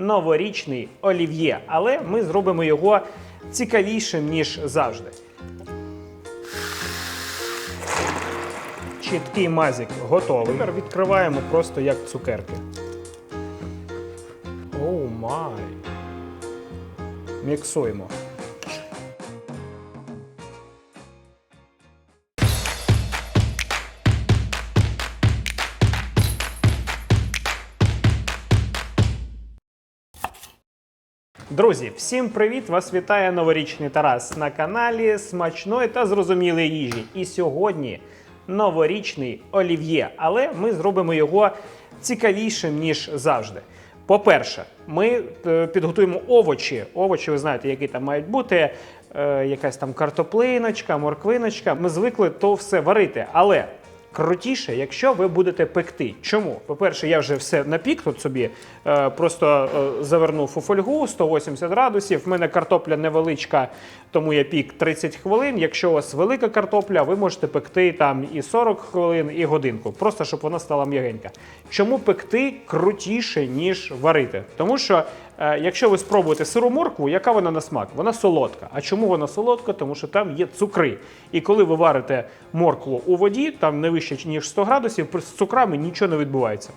новорічний олів'є, але ми зробимо його цікавішим, ніж завжди. Чіткий мазик готовий. Тепер відкриваємо просто як цукерки. Оу май. Міксуємо. Друзі, всім привіт! Вас вітає новорічний Тарас на каналі смачної та зрозумілої їжі. І сьогодні новорічний олів'є, але ми зробимо його цікавішим, ніж завжди. По-перше, ми е, підготуємо овочі. Овочі, ви знаєте, які там мають бути. Е, якась там картоплиночка, морквиночка. Ми звикли то все варити. Але крутіше, якщо ви будете пекти. Чому? По-перше, я вже все напік тут собі, е, просто е, завернув у фольгу 180 градусів. В мене картопля невеличка, тому я пік 30 хвилин. Якщо у вас велика картопля, ви можете пекти там і 40 хвилин, і годинку. Просто щоб вона стала м'ягенька. Чому пекти крутіше, ніж варити? Тому що якщо ви спробуєте сиру моркву, яка вона на смак? Вона солодка. А чому вона солодка? Тому що там є цукри. І коли ви варите моркву у воді, там не вище ніж 100 градусів, з цукрами нічого не відбувається.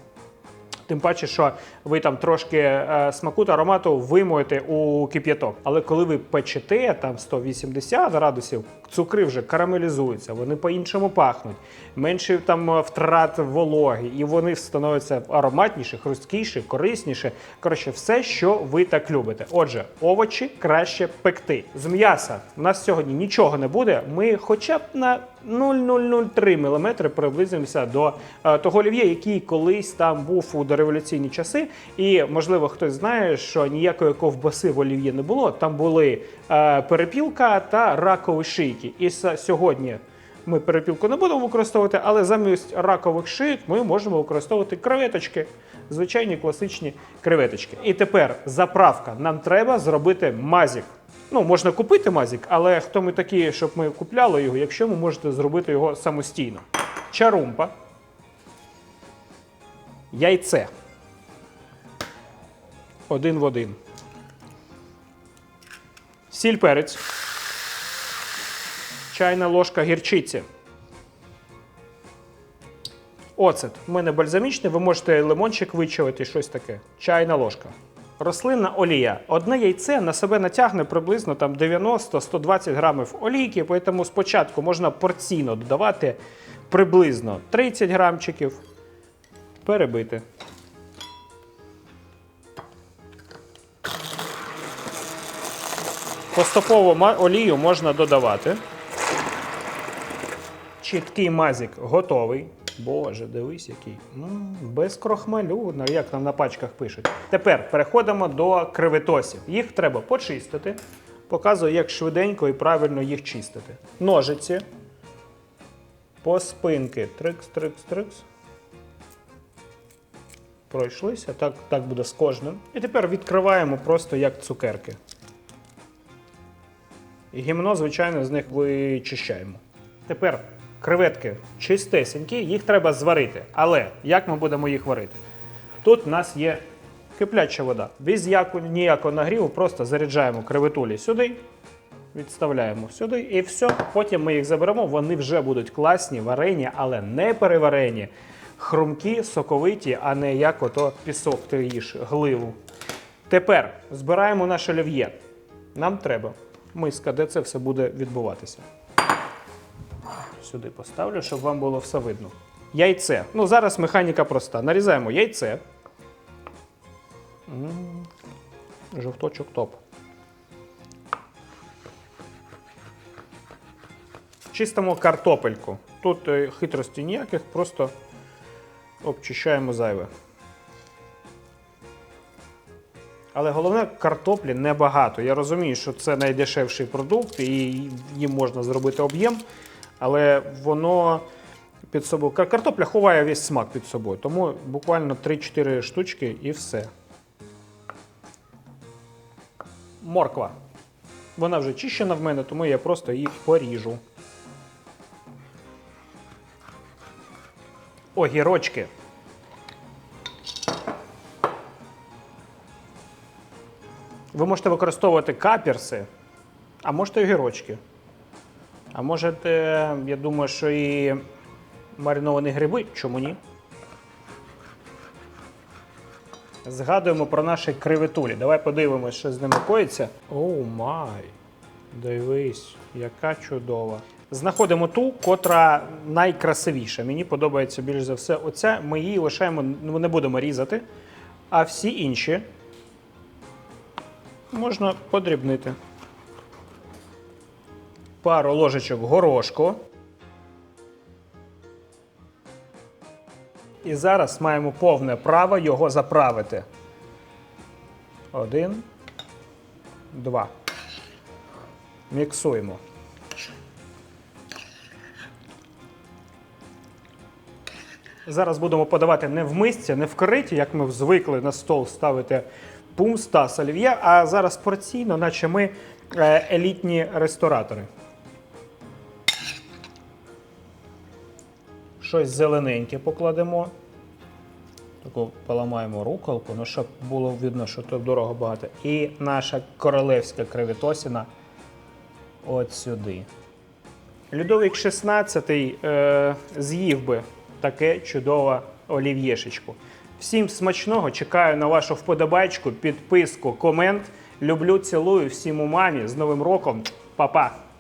Тим паче, що ви там трошки е, смаку та аромату вимоєте у кип'яток. Але коли ви печете там 180 градусів, цукри вже карамелізуються, вони по-іншому пахнуть, менше там е, втрат вологи, і вони становляться ароматніші, хрусткіші, корисніші. Коротше, все, що ви так любите. Отже, овочі краще пекти. З м'яса у нас сьогодні нічого не буде. Ми хоча б на 0,003 мм приблизимося до е, того олів'є, який колись там був у дореволюційні часи. І можливо хтось знає, що ніякої ковбаси в олів'є не було. Там були е, перепілка та ракові шийки. І сьогодні. Ми перепілку не будемо використовувати, але замість ракових шийок ми можемо використовувати креветочки, звичайні класичні креветочки. І тепер заправка. Нам треба зробити мазік. Ну, можна купити мазік, але хто ми такі, щоб ми купляли його, якщо ви можете зробити його самостійно. Чарумпа, яйце. Один в один. Сіль перець. Чайна ложка гірчиці. Оцет. У мене бальзамічний, ви можете лимончик вичавити, щось таке. Чайна ложка. Рослинна олія. Одне яйце на себе натягне приблизно 90-120 грамів олійки, тому спочатку можна порційно додавати приблизно 30 грамчиків, перебити. Поступово олію можна додавати. Чіткий мазик готовий. Боже, дивись, який. М, без крохмалю, як там на пачках пишуть. Тепер переходимо до креветосів. Їх треба почистити. Показую, як швиденько і правильно їх чистити. Ножиці. По спинки. Трикс, трикс, трикс. Пройшлися. Так, так буде з кожним. І тепер відкриваємо просто як цукерки. І гімно, звичайно, з них вичищаємо. Тепер креветки чистесенькі, їх треба зварити. Але як ми будемо їх варити? Тут у нас є кипляча вода. Без ніякого нагріву, просто заряджаємо креветулі сюди, відставляємо сюди і все. Потім ми їх заберемо, вони вже будуть класні, варені, але не переварені. Хрумкі, соковиті, а не як ото пісок ти їш, гливу. Тепер збираємо наш олів'є. Нам треба миска, де це все буде відбуватися. Сюди поставлю, щоб вам було все видно. Яйце. Ну, зараз механіка проста. Нарізаємо яйце. Жовточок топ. Чистимо картопельку. Тут е, хитрості ніяких, просто обчищаємо зайве. Але головне, картоплі небагато. Я розумію, що це найдешевший продукт і їм можна зробити об'єм, але воно під собою. Картопля ховає весь смак під собою, тому буквально 3-4 штучки і все. Морква. Вона вже чищена в мене, тому я просто її поріжу. Огірочки. Ви можете використовувати каперси, а можете огірочки. А можете, я думаю, що і мариновані гриби, чому ні? Згадуємо про наші креветулі. Давай подивимось, що з ними коїться. Оу май! Дивись, яка чудова. Знаходимо ту, котра найкрасивіша. Мені подобається більш за все оця. Ми її лишаємо, ну, не будемо різати. А всі інші можна подрібнити. Пару ложечок горошку. І зараз маємо повне право його заправити. Один, два. Міксуємо. Зараз будемо подавати не в мисці, не в кориті, як ми звикли на стол ставити пумста олів'є, а зараз порційно, наче ми е, елітні ресторатори. Щось зелененьке покладемо. Таку поламаємо руколку, ну щоб було видно, що тут дорого багато. І наша королевська кривітосіна от сюди. Людовік 16 е, з'їв би таке чудове олів'єшечку. Всім смачного, чекаю на вашу вподобайку, підписку, комент. Люблю, цілую всім у мамі. З Новим роком. Па-па!